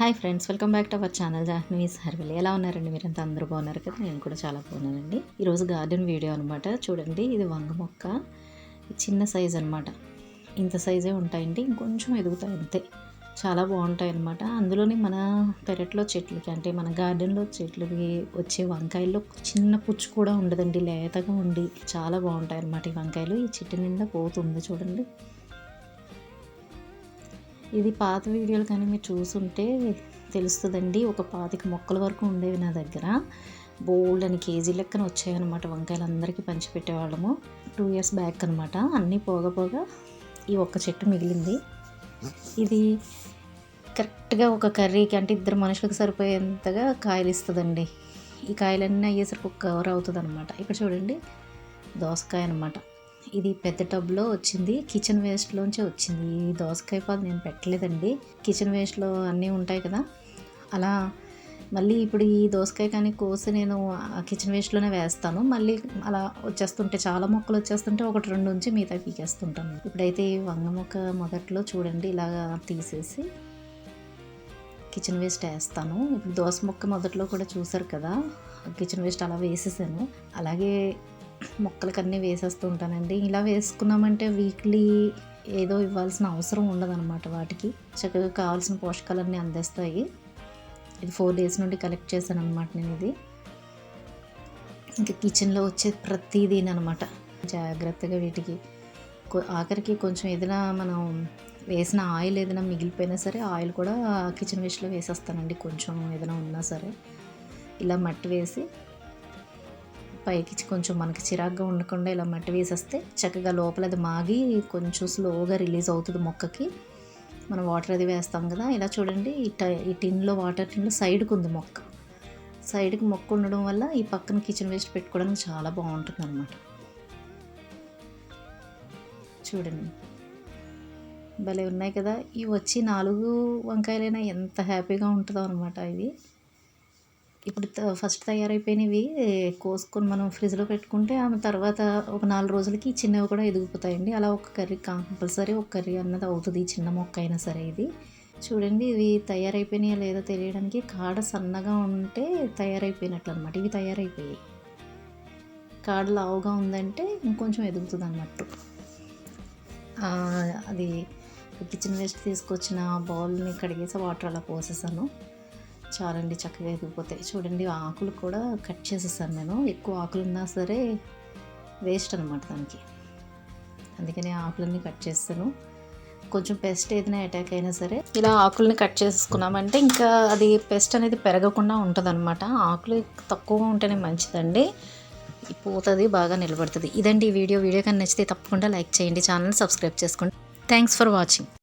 Hi friends welcome back to our channel Jahnavi's హర్వెల్. ఎలా ఉన్నారండి మీరంతా? అందరూ బాగున్నారు కదా? నేను కూడా చాలా బాగున్నానండి. ఈరోజు గార్డెన్ వీడియో అనమాట చూడండి ఇది వంగ మొక్క. చిన్న సైజ్ అనమాట ఇంత సైజే ఉంటాయండి ఇంకొంచెం ఎదుగుతాయి అంతే. చాలా బాగుంటాయి అనమాట అందులోని మన పెరట్లో చెట్లకి అంటే మన గార్డెన్లో చెట్లకి వచ్చే వంకాయల్లో చిన్న పుచ్చు కూడా ఉండదండి. లేతగా ఉండి చాలా బాగుంటాయి అనమాట ఈ వంకాయలు. ఈ చెట్టు నిండా పోతుంది చూడండి. ఇది పాత వీడియోలు కానీ మీరు చూసుంటే తెలుస్తుందండి. ఒక పాతిక మొక్కల వరకు ఉండేవి నా దగ్గర. బోల్డ్ అని కేజీ లెక్కన వచ్చాయన్నమాట. వంకాయలు అందరికీ పంచిపెట్టేవాళ్ళము. టూ ఇయర్స్ బ్యాక్ అనమాట అన్నీ పోగా పోగా ఈ ఒక్క చెట్టు మిగిలింది. ఇది కరెక్ట్గా ఒక కర్రీకి అంటే ఇద్దరు మనుషులకు సరిపోయేంతగా కాయలు ఇస్తుందండి ఈ కాయలన్నీ అయ్యేసరికి ఒక కవర్ అవుతుంది అనమాట ఇక్కడ చూడండి. దోసకాయ అనమాట ఇది పెద్ద టబ్లో వచ్చింది. కిచెన్ వేస్ట్లోంచే వచ్చింది. ఈ దోసకాయ పాదు నేను పెట్టలేదండి. కిచెన్ వేస్ట్లో అన్నీ ఉంటాయి కదా. అలా మళ్ళీ ఇప్పుడు ఈ దోసకాయ కానీ కోసి నేను ఆ కిచెన్ వేస్ట్లోనే వేస్తాను. మళ్ళీ అలా వచ్చేస్తుంటే చాలా మొక్కలు వచ్చేస్తుంటే ఒకటి రెండు ఉంచి మిగతా పీకేస్తుంటాను. ఇప్పుడైతే ఈ వంగ మొక్క మొదట్లో చూడండి ఇలాగా తీసేసి కిచెన్ వేస్ట్ వేస్తాను. ఇప్పుడు దోస మొక్క మొదట్లో కూడా చూసారు కదా కిచెన్ వేస్ట్ అలా వేసేసాను. అలాగే మొక్కలకన్నీ వేసేస్తూ ఉంటానండి. ఇలా వేసుకున్నామంటే వీక్లీ ఏదో ఇవ్వాల్సిన అవసరం ఉండదన్నమాట వాటికి. చక్కగా కావాల్సిన పోషకాలన్నీ అందిస్తాయి. ఇది ఫోర్ డేస్ నుండి కలెక్ట్ చేశాను అనమాట నేను ఇది ఇంకా కిచెన్లో వచ్చే ప్రతిదీ అనమాట జాగ్రత్తగా వీటికి ఆఖరికి కొంచెం ఏదైనా మనం వేసిన ఆయిల్ ఏదైనా మిగిలిపోయినా సరే ఆయిల్ కూడా కిచెన్ వేస్ట్లో వేసేస్తానండి. కొంచెం ఏదైనా ఉన్నా సరే. ఇలా మట్టి వేసి పైకి కొంచెం మనకి చిరాగ్గా ఉండకుండా ఇలా మట్టి వేసేస్తే చక్కగా లోపల అది మాగి కొంచెం స్లోగా రిలీజ్ అవుతుంది మొక్కకి. మనం వాటర్ అది వేస్తాం కదా ఇలా చూడండి ఈ ట ఈ టిన్లో వాటర్ టిన్లో సైడ్కి ఉంది మొక్క. సైడ్కి మొక్క ఉండడం వల్ల ఈ పక్కన కిచెన్ వేస్ట్ పెట్టుకోవడానికి చాలా బాగుంటుంది అనమాట చూడండి. భలే ఉన్నాయి కదా. ఇవి వచ్చి నాలుగు వంకాయలైనా ఎంత హ్యాపీగా ఉంటుందో అనమాట ఇవి. ఇప్పుడు త- ఫస్ట్ తయారైపోయినవి కోసుకొని మనం ఫ్రిడ్జ్లో పెట్టుకుంటే ఆమె తర్వాత ఒక నాలుగు రోజులకి చిన్నవి కూడా ఎదిగిపోతాయండి. అలా ఒక కర్రీ కంపల్సరీ ఒక కర్రీ అన్నది అవుతుంది చిన్న మొక్క అయినా సరే ఇది. చూడండి ఇవి తయారైపోయినాయా లేదో తెలియడానికి కాడ సన్నగా ఉంటే తయారైపోయినట్లు అనమాట ఇవి తయారైపోయాయి. కాడ లావుగా ఉందంటే ఇంకొంచెం ఎదుగుతుంది అన్నట్టు అది కిచెన్ వేస్ట్ తీసుకొచ్చిన బౌల్ని కడిగేసి వాటర్ అలా పోసేసాను. చాలండి చక్కగా ఎదిగిపోతాయి చూడండి ఆకులు కూడా కట్ చేసేసాను నేను. ఎక్కువ ఆకులు ఉన్నా సరే వేస్ట్ అనమాట దానికి. అందుకని ఆకులన్నీ కట్ చేస్తాను. కొంచెం పెస్ట్ ఏదైనా అటాక్ అయినా సరే ఇలా ఆకుల్ని కట్ చేసుకున్నామంటే ఇంకా అది పెస్ట్ అనేది పెరగకుండా ఉంటుందన్నమాట. ఆకులు తక్కువ ఉంటేనే మంచిదండి. పోతుంది బాగా నిలబడుతుంది. ఇదండి ఈ వీడియో. వీడియో కానీ నచ్చితే తప్పకుండా లైక్ చేయండి ఛానల్ సబ్స్క్రైబ్ చేసుకోండి. Thanks for watching.